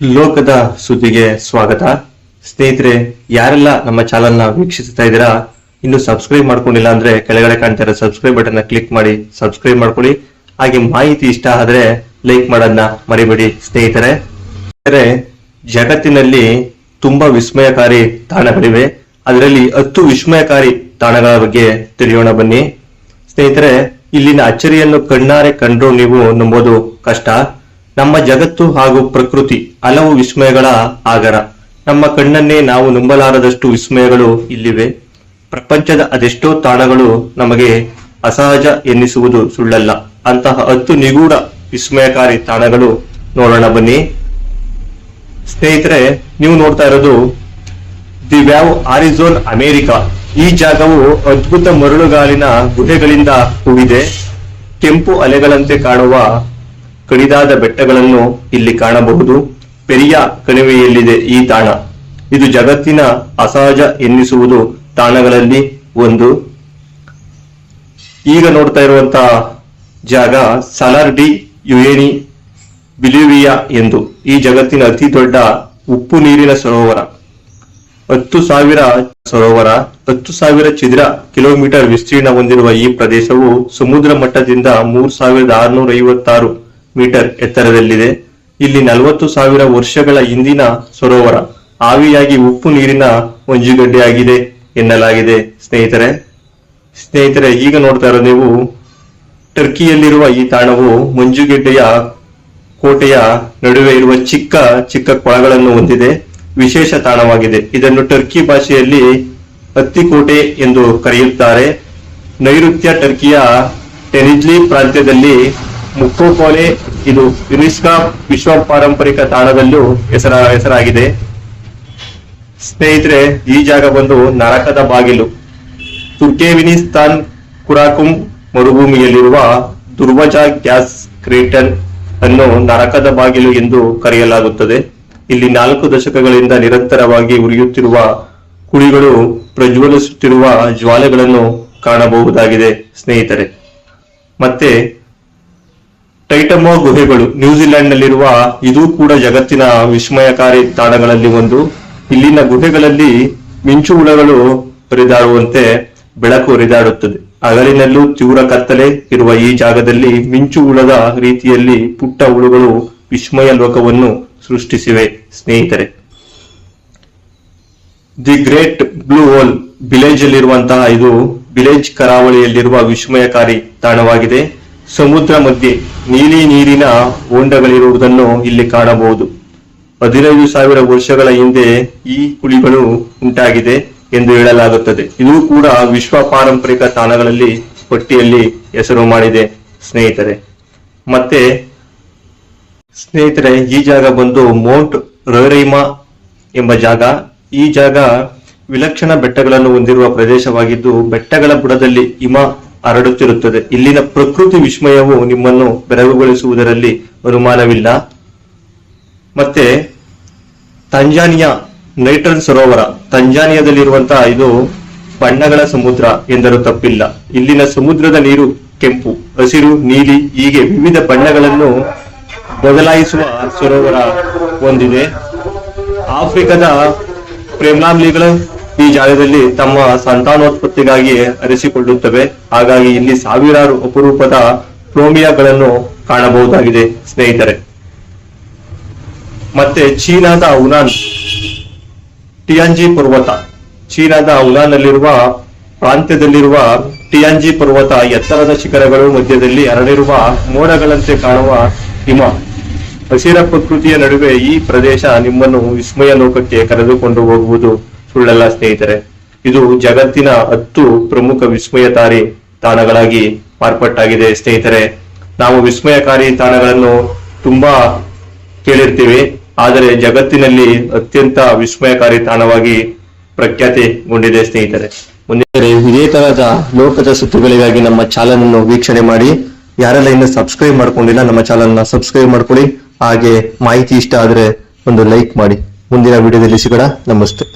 ಲೋಕದ ಸುದ್ದಿಗೆ ಸ್ವಾಗತ. ಸ್ನೇಹಿತರೆ ಯಾರೆಲ್ಲ ನಮ್ಮ ಚಾನೆಲ್ನ ವೀಕ್ಷಿಸ್ತಾ ಇದ್ದೀರಾ ಇನ್ನು ಸಬ್ಸ್ಕ್ರೈಬ್ ಮಾಡ್ಕೊಂಡಿಲ್ಲ ಅಂದ್ರೆ ಕೆಳಗಡೆ ಕಾಣ್ತಾ ಇರೋ ಸಬ್ಸ್ಕ್ರೈಬ್ ಬಟನ್ನ ಕ್ಲಿಕ್ ಮಾಡಿ ಸಬ್ಸ್ಕ್ರೈಬ್ ಮಾಡ್ಕೊಳ್ಳಿ. ಹಾಗೆ ಮಾಹಿತಿ ಇಷ್ಟ ಆದ್ರೆ ಲೈಕ್ ಮಾಡೋದನ್ನ ಮರಿಬೇಡಿ ಸ್ನೇಹಿತರೆ. ಸ್ನೇಹಿತರೆ, ಜಗತ್ತಿನಲ್ಲಿ ತುಂಬಾ ವಿಸ್ಮಯಕಾರಿ ತಾಣಗಳಿವೆ. ಅದರಲ್ಲಿ ಹತ್ತು ವಿಸ್ಮಯಕಾರಿ ತಾಣಗಳ ಬಗ್ಗೆ ತಿಳಿಯೋಣ ಬನ್ನಿ. ಸ್ನೇಹಿತರೆ ಇಲ್ಲಿನ ಅಚ್ಚರಿಯನ್ನು ಕಣ್ಣಾರೆ ಕಂಡ್ರು ನೀವು ನಂಬೋದು ಕಷ್ಟ. ನಮ್ಮ ಜಗತ್ತು ಹಾಗೂ ಪ್ರಕೃತಿ ಹಲವು ವಿಸ್ಮಯಗಳ ಆಗರ. ನಮ್ಮ ಕಣ್ಣನ್ನೇ ನಾವು ನಂಬಲಾರದಷ್ಟು ವಿಸ್ಮಯಗಳು ಇಲ್ಲಿವೆ. ಪ್ರಪಂಚದ ಅದೆಷ್ಟೋ ತಾಣಗಳು ನಮಗೆ ಅಸಹಜ ಎನ್ನಿಸುವುದು ಸುಳ್ಳಲ್ಲ. ಅಂತಹ ಹತ್ತು ನಿಗೂಢ ವಿಸ್ಮಯಕಾರಿ ತಾಣಗಳು ನೋಡೋಣ ಬನ್ನಿ. ಸ್ನೇಹಿತರೆ, ನೀವು ನೋಡ್ತಾ ಇರೋದು ದಿ ವ್ಯಾವ್ ಆರಿಝೋನ್ ಅಮೆರಿಕ. ಈ ಜಾಗವು ಅದ್ಭುತ ಮರಳುಗಾಲಿನ ಗುಹೆಗಳಿಂದ ಕೂಡಿದೆ. ಕೆಂಪು ಅಲೆಗಳಂತೆ ಕಾಣುವ ಕಡಿದಾದ ಬೆಟ್ಟಗಳನ್ನು ಇಲ್ಲಿ ಕಾಣಬಹುದು. ಪೆರಿಯ ಕಣಿವೆಯಲ್ಲಿದೆ ಈ ತಾಣ. ಇದು ಜಗತ್ತಿನ ಅಸಹಜ ಎನ್ನಿಸುವುದು ತಾಣಗಳಲ್ಲಿ ಒಂದು. ಈಗ ನೋಡ್ತಾ ಇರುವಂತಹ ಜಾಗ ಸಲಾರ್ ಡಿ ಯುಯೇನಿ ಬಿಲಿವಿಯಾ ಎಂದು. ಈ ಜಗತ್ತಿನ ಅತಿ ದೊಡ್ಡ ಉಪ್ಪು ನೀರಿನ ಸರೋವರ. ಹತ್ತು ಸಾವಿರ ಸರೋವರ, ಹತ್ತು ಸಾವಿರ ಚಿದ್ರ ಕಿಲೋಮೀಟರ್ ವಿಸ್ತೀರ್ಣ ಹೊಂದಿರುವ ಈ ಪ್ರದೇಶವು ಸಮುದ್ರ ಮಟ್ಟದಿಂದ ಮೂರು ಸಾವಿರದ ಆರುನೂರ ಐವತ್ತಾರು ಮೀಟರ್ ಎತ್ತರದಲ್ಲಿದೆ. ಇಲ್ಲಿ ನಲವತ್ತು ಸಾವಿರ ವರ್ಷಗಳ ಹಿಂದಿನ ಸರೋವರ ಆವಿಯಾಗಿ ಉಪ್ಪು ನೀರಿನ ಮಂಜುಗಡ್ಡೆಯಾಗಿದೆ ಎನ್ನಲಾಗಿದೆ. ಸ್ನೇಹಿತರೆ ಸ್ನೇಹಿತರೆ, ಈಗ ನೋಡ್ತಾ ಇರೋ ನೀವು ಟರ್ಕಿಯಲ್ಲಿರುವ ಈ ತಾಣವು ಮಂಜುಗೆಡ್ಡೆಯ ಕೋಟೆಯ ನಡುವೆ ಇರುವ ಚಿಕ್ಕ ಚಿಕ್ಕ ಕೊಳಗಳನ್ನು ಹೊಂದಿದೆ. ವಿಶೇಷ ತಾಣವಾಗಿದೆ. ಇದನ್ನು ಟರ್ಕಿ ಭಾಷೆಯಲ್ಲಿ ಹತ್ತಿಕೋಟೆ ಎಂದು ಕರೆಯುತ್ತಾರೆ. ನೈಋತ್ಯ ಟರ್ಕಿಯ ಟೆನಿಜ್ಲಿ ಪ್ರಾಂತ್ಯದಲ್ಲಿ ಮುಕ್ಕೋಕೋಲೆ ಇದು ಯುನೆಸ್ಕಾ ವಿಶ್ವ ಪಾರಂಪರಿಕ ತಾಣದಲ್ಲೂ ಹೆಸರ, ಹೆಸರಾಗಿದೆ. ಸ್ನೇಹಿತರೆ, ಈ ಜಾಗ ಬಂದು ನರಕದ ಬಾಗಿಲು. ತುರ್ಕೇವಿನಿಸ್ತಾನ್ ಕುರಾಕುಂ ಮರುಭೂಮಿಯಲ್ಲಿರುವ ದುರ್ವಜ ಗ್ಯಾಸ್ ಕ್ರೇಟನ್ ಅನ್ನು ನರಕದ ಬಾಗಿಲು ಎಂದು ಕರೆಯಲಾಗುತ್ತದೆ. ಇಲ್ಲಿ ನಾಲ್ಕು ದಶಕಗಳಿಂದ ನಿರಂತರವಾಗಿ ಉರಿಯುತ್ತಿರುವ ಕುಳಿಗಳು ಪ್ರಜ್ವಲಿಸುತ್ತಿರುವ ಜ್ವಾಲೆಗಳನ್ನು ಕಾಣಬಹುದಾಗಿದೆ, ಸ್ನೇಹಿತರೆ. ಮತ್ತೆ ಟೈಟಮೋ ಗುಹೆಗಳು ನ್ಯೂಜಿಲೆಂಡ್ ನಲ್ಲಿರುವ ಇದು ಕೂಡ ಜಗತ್ತಿನ ವಿಸ್ಮಯಕಾರಿ ತಾಣಗಳಲ್ಲಿ ಒಂದು. ಇಲ್ಲಿನ ಗುಹೆಗಳಲ್ಲಿ ಮಿಂಚು ಹುಳಗಳು ಹರಿದಾಡುವಂತೆ ಬೆಳಕು ಹರಿದಾಡುತ್ತದೆ. ಹಗಲಿನಲ್ಲೂ ತೀವ್ರ ಕತ್ತಲೆ ಇರುವ ಈ ಜಾಗದಲ್ಲಿ ಮಿಂಚು ಹುಳದ ರೀತಿಯಲ್ಲಿ ಪುಟ್ಟ ಹುಳುಗಳು ವಿಸ್ಮಯ ಲೋಕವನ್ನು ಸೃಷ್ಟಿಸಿವೆ, ಸ್ನೇಹಿತರೆ. The great blue hole village ಅಲ್ಲಿರುವಂತಹ ಇದು ವಿಲೇಜ್ ಕರಾವಳಿಯಲ್ಲಿರುವ ವಿಸ್ಮಯಕಾರಿ ತಾಣವಾಗಿದೆ. ಸಮುದ್ರ ಮಧ್ಯೆ ನೀಲಿ ನೀರಿನ ಹೊಂಡಗಳಿರುವುದನ್ನು ಇಲ್ಲಿ ಕಾಣಬಹುದು. ಹದಿನೈದು ಸಾವಿರ ವರ್ಷಗಳ ಹಿಂದೆ ಈ ಕುಳಿಗಳು ಉಂಟಾಗಿದೆ ಎಂದು ಹೇಳಲಾಗುತ್ತದೆ. ಇದು ಕೂಡ ವಿಶ್ವ ಪಾರಂಪರಿಕ ತಾಣಗಳಲ್ಲಿ ಪಟ್ಟಿಯಲ್ಲಿ ಹೆಸರು ಮಾಡಿದೆ, ಸ್ನೇಹಿತರೆ. ಮತ್ತೆ ಸ್ನೇಹಿತರೆ, ಈ ಜಾಗ ಬಂದು ಮೌಂಟ್ ರೊರೈಮಾ ಎಂಬ ಜಾಗ. ಈ ಜಾಗ ವಿಲಕ್ಷಣ ಬೆಟ್ಟಗಳನ್ನು ಹೊಂದಿರುವ ಪ್ರದೇಶವಾಗಿದ್ದು, ಬೆಟ್ಟಗಳ ಬುಡದಲ್ಲಿ ಹಿಮ ಹರಡುತ್ತಿರುತ್ತದೆ. ಇಲ್ಲಿನ ಪ್ರಕೃತಿ ವಿಸ್ಮಯವು ನಿಮ್ಮನ್ನು ಬೆರಗುಗೊಳಿಸುವುದರಲ್ಲಿ ಅನುಮಾನವಿಲ್ಲ. ಮತ್ತೆ, ತಂಜಾನಿಯಾ ನೈಟ್ರನ್ ಸರೋವರ. ತಂಜಾನಿಯಾದಲ್ಲಿರುವಂತಹ ಇದು ಬಣ್ಣಗಳ ಸಮುದ್ರ ಎಂದರೂ ತಪ್ಪಿಲ್ಲ. ಇಲ್ಲಿನ ಸಮುದ್ರದ ನೀರು ಕೆಂಪು, ಹಸಿರು, ನೀಲಿ, ಹೀಗೆ ವಿವಿಧ ಬಣ್ಣಗಳನ್ನು ಬದಲಾಯಿಸುವ ಸರೋವರ ಹೊಂದಿದೆ. ಆಫ್ರಿಕಾದ ಪ್ರೇಮಾಮ್ಲಿಗಳ ಜಾಗದಲ್ಲಿ ತಮ್ಮ ಸಂತಾನೋತ್ಪತ್ತಿಗಾಗಿ ಅರಿಸಿಕೊಳ್ಳುತ್ತವೆ. ಹಾಗಾಗಿ ಇಲ್ಲಿ ಸಾವಿರಾರು ಅಪರೂಪದ ಪ್ರೋಮಿಯಾಗಳನ್ನು ಕಾಣಬಹುದಾಗಿದೆ, ಸ್ನೇಹಿತರೆ. ಮತ್ತೆ ಚೀನಾದ ಉನಾನ್, ಟಿಯಾಂಜಿ ಪರ್ವತ. ಚೀನಾದ ಉನಾನ್ನಲ್ಲಿರುವ ಪ್ರಾಂತ್ಯದಲ್ಲಿರುವ ಟಿಯಾಂಜಿ ಪರ್ವತ ಎತ್ತರದ ಶಿಖರಗಳು ಮಧ್ಯದಲ್ಲಿ ಹರಡಿರುವ ಮೋಡಗಳಂತೆ ಕಾಣುವ ಹಿಮ. ಹಸಿರ ಪ್ರಕೃತಿಯ ನಡುವೆ ಈ ಪ್ರದೇಶ ನಿಮ್ಮನ್ನು ವಿಸ್ಮಯ ಲೋಕಕ್ಕೆ ಕರೆದುಕೊಂಡು ಹೋಗುವುದು. ಸುಳ್ಳಲ್ಲ ಸ್ನೇಹಿತರೆ. ಇದು ಜಗತ್ತಿನ ಹತ್ತು ಪ್ರಮುಖ ವಿಸ್ಮಯಕಾರಿ ತಾಣಗಳಾಗಿ ಮಾರ್ಪಟ್ಟಾಗಿದೆ ಸ್ನೇಹಿತರೆ. ನಾವು ವಿಸ್ಮಯಕಾರಿ ತಾಣಗಳನ್ನು ತುಂಬಾ ಕೇಳಿರ್ತೀವಿ, ಆದರೆ ಜಗತ್ತಿನಲ್ಲಿ ಅತ್ಯಂತ ವಿಸ್ಮಯಕಾರಿ ತಾಣವಾಗಿ ಪ್ರಖ್ಯಾತಿಗೊಂಡಿದೆ ಸ್ನೇಹಿತರೆ. ಮುಂದೆ ಇದೇ ತರಹದ ಲೋಕದ ಸುತ್ತುಗಳಿಗಾಗಿ ನಮ್ಮ ಚಾನಲ್ ಅನ್ನು ವೀಕ್ಷಣೆ ಮಾಡಿ. ಯಾರೆಲ್ಲ ಇನ್ನು ಸಬ್ಸ್ಕ್ರೈಬ್ ಮಾಡ್ಕೊಂಡಿಲ್ಲ, ನಮ್ಮ ಚಾನಲ್ನ ಸಬ್ಸ್ಕ್ರೈಬ್ ಮಾಡ್ಕೊಳ್ಳಿ. ಹಾಗೆ ಮಾಹಿತಿ ಇಷ್ಟ ಆದ್ರೆ ಒಂದು ಲೈಕ್ ಮಾಡಿ. ಮುಂದಿನ ವಿಡಿಯೋದಲ್ಲಿ ಸಿಗೋಣ. ನಮಸ್ತೆ.